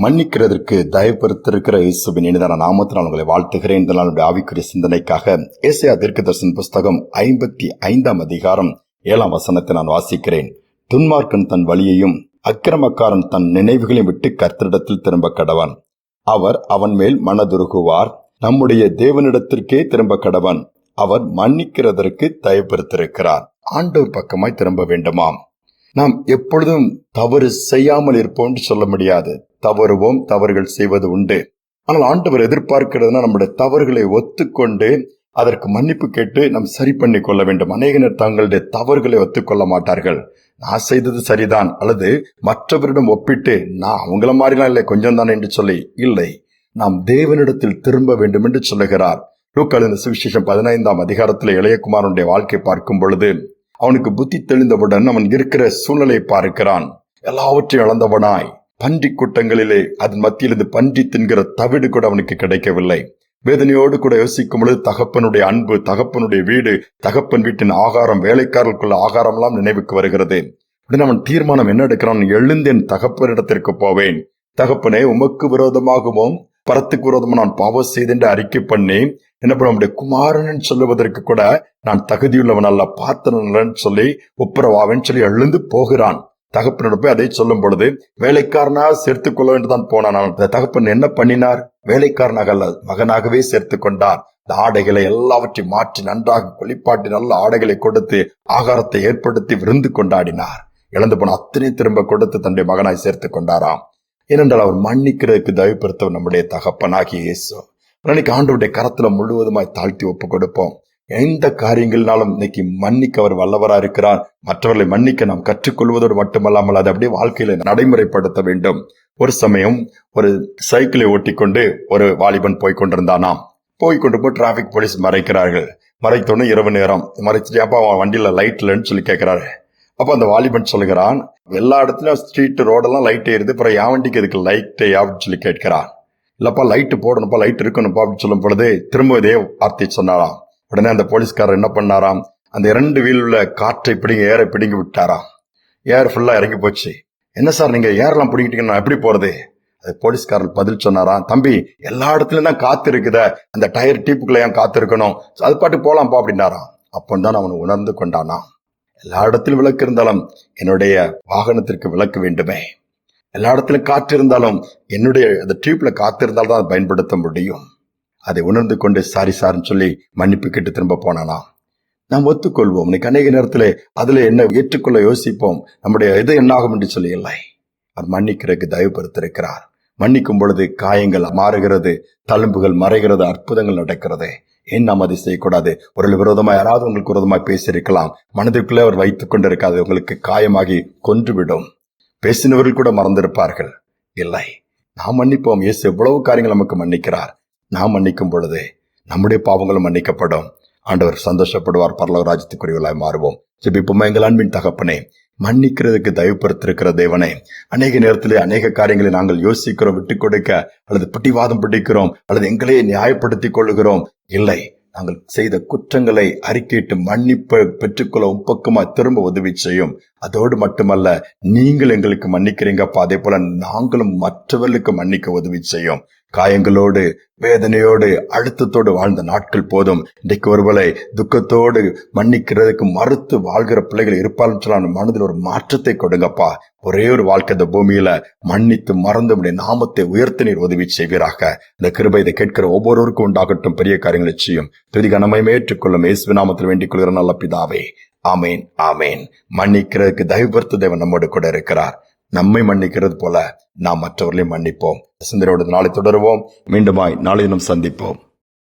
மன்னிக்கிறதற்கு தயப்படுத்திருக்கிற இயேசுவின் இனிதான நாமத்தினால் உங்களை வாழ்த்துகிறேன். இந்த நாளுடைய ஆவிக்குரிய சிந்தனைக்காக ஏசியா தீர்க்கதர்சன் புஸ்தகம் ஐம்பத்தி ஐந்தாம் அதிகாரம் ஏழாம் வசனத்தை நான் வாசிக்கிறேன். துன்மார்க்கன் தன் வழியையும் அக்கிரமக்காரன் தன் நினைவுகளையும் விட்டு கர்த்தரிடத்தில் திரும்ப கடவன். அவர் அவன் மேல் மனதுருகுவார். நம்முடைய தேவனிடத்திற்கே திரும்ப கடவன். அவர் மன்னிக்கிறதற்கு தயப்படுத்திருக்கிறார் ஆண்டோர் பக்கமாய் திரும்ப வேண்டுமாம். நாம் எப்பொழுதும் தவறு செய்யாமல் இருப்போம் என்று சொல்ல முடியாது. தவறுவோம் தவறுகள் செய்வது உண்டு. ஆனால் ஆண்டவர் எதிர்பார்க்கிறதுனா நம்முடைய தவறுகளை ஒத்துக்கொண்டு அதற்கு மன்னிப்பு கேட்டு நாம் சரி பண்ணி கொள்ள வேண்டும். அநேகனர் தங்களுடைய தவறுகளை ஒத்துக்கொள்ள மாட்டார்கள். நான் செய்தது சரிதான். அல்லது மற்றவரிடம் ஒப்பிட்டு நான் அவங்கள மாதிரிலாம் இல்லை கொஞ்சம் தானே என்று சொல்லி இல்லை நாம் தேவனிடத்தில் திரும்ப வேண்டும் என்று சொல்லுகிறார். லூக்கால் சுவிசேஷம் பதினைந்தாம் அதிகாரத்தில் இளையகுமாரனுடைய வாழ்க்கை பார்க்கும் பொழுது அவனுக்கு புத்தி தெளிந்தவுடன் அவன் இருக்கிற சூழ்நிலை பார்க்கிறான். எல்லாவற்றையும் இழந்தவனாய். பன்றி கூட்டங்களிலே அதன் மத்தியிலிருந்து பன்றி தின்கிற தவிடு கூட அவனுக்கு கிடைக்கவில்லை. வேதனையோடு கூட யோசிக்கும் பொழுது தகப்பனுடைய அன்பு தகப்பனுடைய வீடு தகப்பன் வீட்டின் ஆகாரம் வேலைக்காரர்களுக்குள்ள ஆகாரம்லாம் நினைவுக்கு வருகிறது. உடனே அவன் தீர்மானம் என்ன எடுக்கிறான்? எழுந்தேன் தகப்பனிடத்திற்கு போவேன். தகப்பனே உமக்கு விரோதமாகவும் பரத்துக்கு விரோதமாக நான் பாவம் செய்தென்று அறிக்கை பண்ணி என்ன பண்ண நம்முடைய குமாரன் சொல்லுவதற்கு கூட நான் தகுதியுள்ளவன் அல்ல பார்த்தனன்னு சொல்லி ஒப்புரவாவேன்னு சொல்லி எழுந்து போகிறான். தகப்பனிடம் போய் அதை சொல்லும் பொழுது வேலைக்காரனா சேர்த்து கொள்ள வேண்டுதான் போனான் அந்த தகப்பன் என்ன பண்ணினார்? வேலைக்காரனாக அல்ல மகனாகவே சேர்த்து கொண்டார் இந்த ஆடைகளை எல்லாவற்றையும் மாற்றி நன்றாக குளிப்பாட்டி நல்ல ஆடைகளை கொடுத்து ஆகாரத்தை ஏற்படுத்தி விருந்து கொண்டாடினார். இழந்து போன அத்தனை திரும்ப கொடுத்து தன்னுடைய மகனாய் சேர்த்து கொண்டாராம். ஏனென்றால் அவர் மன்னிக்கிறதுக்கு தயப்படுத்தவர் நம்முடைய தகப்பனாகி இயேசு. அன்னைக்கு ஆண்டவருடைய கரத்துல முழுவதுமாய் தாழ்த்தி ஒப்பு கொடுப்போம். எந்த காரியங்கள்னாலும் இன்னைக்கு மன்னிக்க அவர் வல்லவரா இருக்கிறார். மற்றவர்களை மன்னிக்க நாம் கற்றுக்கொள்வதோடு மட்டுமல்லாமல் அதை அப்படியே வாழ்க்கையில நடைமுறைப்படுத்த வேண்டும். ஒரு சமயம் ஒரு சைக்கிளை ஓட்டிக்கொண்டு ஒரு வாலிபன் போய் கொண்டிருந்தானாம். போய் கொண்டு போய் டிராபிக் போலீஸ் மறைக்கிறார்கள். மறைத்தோன்னு இரவு நேரம். மறைச்சிட்டு அப்பா அவன் வண்டியில லைட் இல்லைன்னு சொல்லி கேட்கிறாரு. அப்ப அந்த வாலிபன் சொல்லுகிறான் எல்லா இடத்துலயும் ஸ்ட்ரீட் ரோடெல்லாம் லைட் ஏறுது. அப்புறம் என் வண்டிக்கு இதுக்கு லைட்டே அப்படின்னு சொல்லி கேட்கிறான். இல்லப்பா லைட் போடணும்ப்பா லைட் இருக்கணும்ப்பா அப்படின்னு சொல்லும் பொழுது திரும்ப இதே வார்த்தை சொன்னாராம். உடனே அந்த போலீஸ்காரர் என்ன பண்ணாராம்? அந்த இரண்டு வீல் உள்ள காற்றை பிடிங்க ஏரை பிடிங்கி விட்டாராம். ஏர் ஃபுல்லாக இறங்கி போச்சு. என்ன சார் நீங்கள் ஏர்லாம் பிடிங்கிட்டீங்கன்னா எப்படி போகிறது அது போலீஸ்காரர் பதில் சொன்னாராம். தம்பி எல்லா இடத்துலையும் தான் காத்து இருக்குத. அந்த டயர் டீப்புக்குள்ள ஏன் காற்று இருக்கணும்? அது பாட்டு போகலாம்ப்பா அப்படின்னாராம். அப்போ தான் அவன் உணர்ந்து கொண்டானா எல்லா இடத்திலும் விளக்கு இருந்தாலும் என்னுடைய வாகனத்திற்கு விளக்கு வேண்டுமே. எல்லா இடத்துலையும் காற்று இருந்தாலும் என்னுடைய அந்த டியூப்ல காற்று இருந்தால் தான் அதை பயன்படுத்த முடியும். அதை உணர்ந்து கொண்டு சாரி சார்னு சொல்லி மன்னிப்பு கேட்டு திரும்ப போனானா? நாம் ஒத்துக்கொள்வோம். இன்னைக்கு அநேக நேரத்தில் அதில் என்ன ஏற்றுக்கொள்ள யோசிப்போம்? நம்முடைய இது என்னாகும் என்று சொல்லி இல்லை அவர் மன்னிக்கிறதுக்கு தயவுபடுத்திருக்கிறார். மன்னிக்கும் பொழுது காயங்கள் மாறுகிறது தழும்புகள் மறைகிறது அற்புதங்கள் நடக்கிறது. ஏன் நாம் அதை செய்யக்கூடாது? ஒரு விரோதமா யாராவது உங்களுக்கு விரோதமாக பேசியிருக்கலாம். மனதிற்குள்ளே அவர் வைத்துக் கொண்டிருக்காது உங்களுக்கு காயமாகி கொன்றுவிடும். பேசினவர்கள் கூட மறந்திருப்பார்கள். இல்லை. நாம் மன்னிப்போம். இயேசு எவ்வளவு காரியங்கள் நமக்கு மன்னிக்கிறார். நாம் மன்னிக்கும் பொழுது நம்முடைய பாவங்களும் மன்னிக்கப்படும். ஆண்டவர் சந்தோஷப்படுவார். பரலோக ராஜ்யத்துக்குரியவர்களாய் மாறுவோம். ஜெபிப்போம் எங்கள் அன்பின் தகப்பனே மன்னிக்கிறதுக்கு தயவுப்படுத்திருக்கிற தேவனே அநேக நேரத்திலே அநேக காரியங்களை நாங்கள் யோசிக்கிறோம் விட்டுக் கொடுக்க அல்லது பிடிவாதம் பிடிக்கிறோம் அல்லது எங்களையே நியாயப்படுத்திக் கொள்கிறோம் இல்லை நாங்கள் செய்த குற்றங்களை அறிக்கையிட்டு மன்னிப்பை பெற்றுக்கொள்ள உப்பக்கமா திரும்ப உதவி செய்யும். அதோடு மட்டுமல்ல நீங்கள் எங்களுக்கு மன்னிக்கிறீங்கப்பா. அதே போல நாங்களும் மற்றவர்களுக்கு மன்னிக்க உதவி செய்யும். காயங்களோடு வேதனையோடு அழுத்தத்தோடு வாழ்ந்த நாட்கள் போதும். இன்றைக்கு ஒருவேளை துக்கத்தோடு மன்னிக்கிறதுக்கு மறுத்து வாழ்கிற பிள்ளைகள் இருப்பாலும் சொல்லான மனதில் ஒரு மாற்றத்தை கொடுங்கப்பா. ஒரே ஒரு வாழ்க்கை இந்த பூமியில. மன்னித்து மறந்து உடைய நாமத்தை உயர்த்த நீர் உதவி செய்வீராக. இந்த கிருபை இதை கேட்கிற ஒவ்வொருவருக்கும் உண்டாகட்டும். பெரிய காரியங்களை செய்யும் துதி கனமையும் ஏற்றுக்கொள்ளும் இயேசு நாமத்தில் வேண்டிக் கொள்கிற நல்ல பிதாவே. ஆமேன் ஆமேன். மன்னிக்கிறதுக்கு தயவுபடுத்த தேவன் நம்மோடு கூட இருக்கிறார். நம்மை மன்னிக்கிறது போல நாம் மற்றவர்களையும் மன்னிப்போம். சிந்தனையோடு நாளை தொடருவோம். மீண்டுமாய் நாளை தினம் சந்திப்போம்.